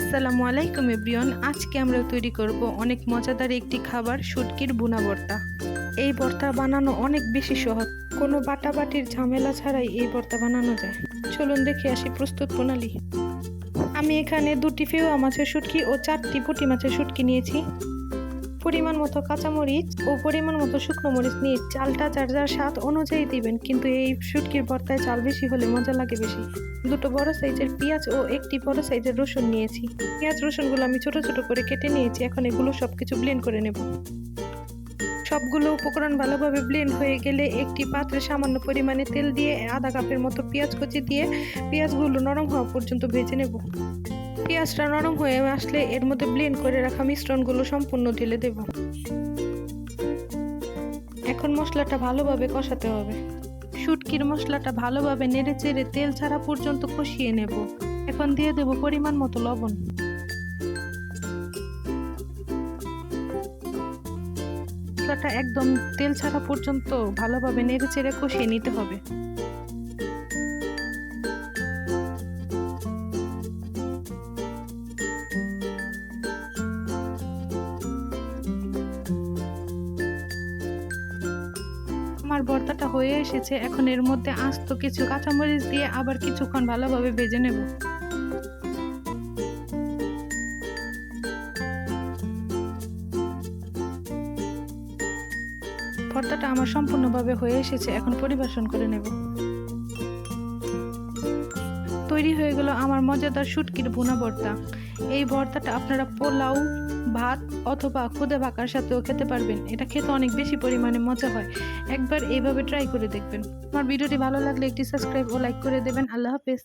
আসসালামু আলাইকুম এব্রিয়ন আজকে আমরা তৈরি করব অনেক মজাদার একটি খাবার, শুটকির বুনা ভর্তা। এই ভর্তা বানানো অনেক বেশি সহজ। কোনো বাটাবাটির ঝামেলা ছাড়াই এই ভর্তা বানানো যায়। চলুন দেখে আসি প্রস্তুত প্রণালী। আমি এখানে দুটি ফেওয়া মাছের শুটকি ও চারটি পুঁটি মাছের শুটকি নিয়েছি। পরিমাণ মতো কাঁচামরিচ ও পরিমাণ মতো শুকনো মরিচ নিয়ে চালটা যার যার স্বাদ অনুযায়ী দিবেন। কিন্তু এই শুটকির ভর্তায় চাল বেশি হলে মজা লাগে বেশি। দুটো বড় সাইজের পেঁয়াজ ও একটি বড় সাইজের রসুন নিয়েছি। পেঁয়াজ রসুনগুলো আমি ছোট ছোট করে কেটে নিয়েছি। এখন এগুলো সব কিছু ব্লেন্ড করে নেব। সবগুলো উপকরণ ভালোভাবে ব্লেন্ড হয়ে গেলে একটি পাত্রে সামান্য পরিমাণে তেল দিয়ে আধা কাপের মতো পেঁয়াজ কুচি দিয়ে পেঁয়াজগুলো নরম হওয়া পর্যন্ত ভেজে নেব। পেঁয়াজটা নরম হয়ে আসলে এর মধ্যে ব্লেন্ড করে রাখা মিশ্রণগুলো সম্পূর্ণ ঢেলে দেব। এখন মশলাটা ভালোভাবে কষাতে হবে। শুটকির মশলাটা ভালোভাবে নেড়ে চেড়ে তেল ছাড়া পর্যন্ত কষিয়ে নেব। এখন দিয়ে দেব পরিমাণ মতো লবণ। মশলাটা একদম তেল ছাড়া পর্যন্ত ভালোভাবে নেড়ে চেড়ে কষিয়ে নিতে হবে। আমার ভর্তাটা হয়ে এসেছে, এখন এর মধ্যে আস্ত কিছু কাঁচামরিচ দিয়ে আবার কিছুক্ষণ ভালোভাবে ভেজে নেব। ভর্তাটা আমার সম্পূর্ণভাবে হয়ে এসেছে, এখন পরিবেশন করে নেব। তৈরি হয়ে গেল আমার মজাদার শুটকির ভুনা ভর্তা। এই ভর্তাটা আপনারা পোলাও, ভাত অথবা খুদে ভাকার সাথেও খেতে পারবেন। এটা খেতে অনেক বেশি পরিমাণে মজা হয়। একবার এইভাবে ট্রাই করে দেখবেন। আমার ভিডিওটি ভালো লাগলে একটি সাবস্ক্রাইব ও লাইক করে দেবেন। আল্লাহ হাফেজ।